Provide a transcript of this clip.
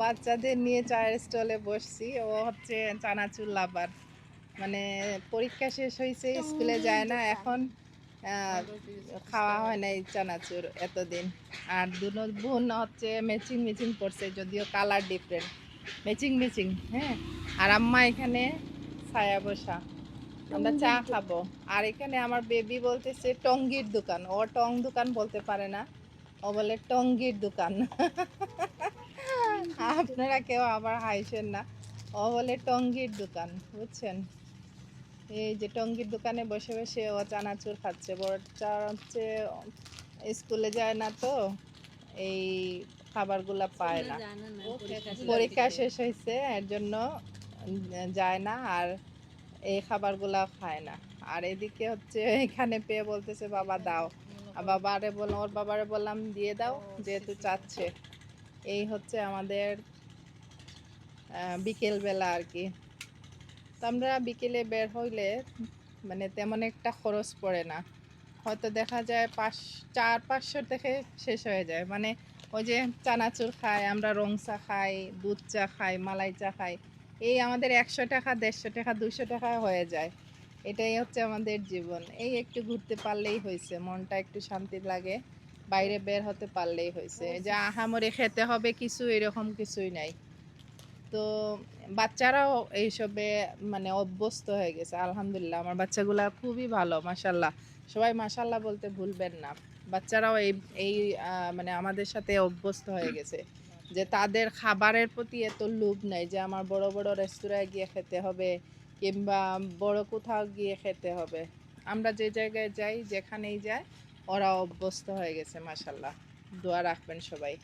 বাচ্চাদের নিয়ে চায়ের স্টলে বসছি। ও হচ্ছে চানাচুর লাভার। মানে পরীক্ষা শেষ হয়েছে স্কুলে যায় না। এখন খাওয়া হয় না এই চানাচুর এতদিন। আর দুনো বোন হচ্ছে ম্যাচিং ম্যাচিং পড়ছে যদিও কালার ডিফারেন্ট। ম্যাচিং ম্যাচিং হ্যাঁ? আর আম্মা এখানে ছায়া বসা। আমরা চা খাব। আর এখানে আমার বেবি বলতেছে টঙ্গির দোকান। ও টং দোকান বলতে পারে না। ও বলে টঙ্গির দোকান। আপনারা কেউ আবার হাইছেন না। ও বলে টঙ্গির দোকান বুঝছেন? এই যে টঙ্গির দোকানে বসে বসে ও চানাচুর খাচ্ছে। বড়টা হচ্ছে স্কুলে যায় না তো এই খাবারগুলা পায় না। পরীক্ষা শেষ হয়েছে এর জন্য যায় না আর এই খাবারগুলা খায় না। আর এদিকে হচ্ছে এখানে পেয়ে বলতেছে বাবা দাও। আর বাবারে বললাম ওর বাবারে বললাম দিয়ে দাও যেহেতু চাচ্ছে। এই হচ্ছে আমাদের বিকেল বেলা আর কি। তো আমরা বিকেলে বের হইলে মানে তেমন একটা খরচ পড়ে না। হয়তো দেখা যায় পাঁচ, চার, পাঁচশো থেকে শেষ হয়ে যায়। মানে ওই যে চানাচুর খাই, আমরা রং চা খাই, দুধ চা খাই, মালাই চা খাই, এই আমাদের একশো টাকা, দেড়শো টাকা দুশো টাকা হয়ে যায়। এটাই হচ্ছে আমাদের জীবন। এই একটু ঘুরতে পারলেই হয়েছে মনটা একটু শান্তি লাগে, বাইরে বের হতে পারলেই হয়েছে যে আহামরে খেতে হবে, কিছু এরকম কিছুই নাই। তো বাচ্চারাও এইসবে মানে অভ্যস্ত হয়ে গেছে, আলহামদুলিল্লাহ। আমার বাচ্চাগুলা খুবই ভালো মাসাল্লাহ সবাই মাসাল্লাহ বলতে ভুলবেন না। বাচ্চারাও এই এই মানে আমাদের সাথে অভ্যস্ত হয়ে গেছে। যে তাদের খাবারের প্রতি এত লোভ নাই যে আমার বড় বড় রেস্তোরাঁয় গিয়ে খেতে হবে, কিংবা বড় কোথাও গিয়ে খেতে হবে। আমরা যে জায়গায় যাই, যেখানেই যাই, ওরা অভ্যস্ত হয়ে গেছে মাসাল্লাহ দোয়া রাখবেন সবাই।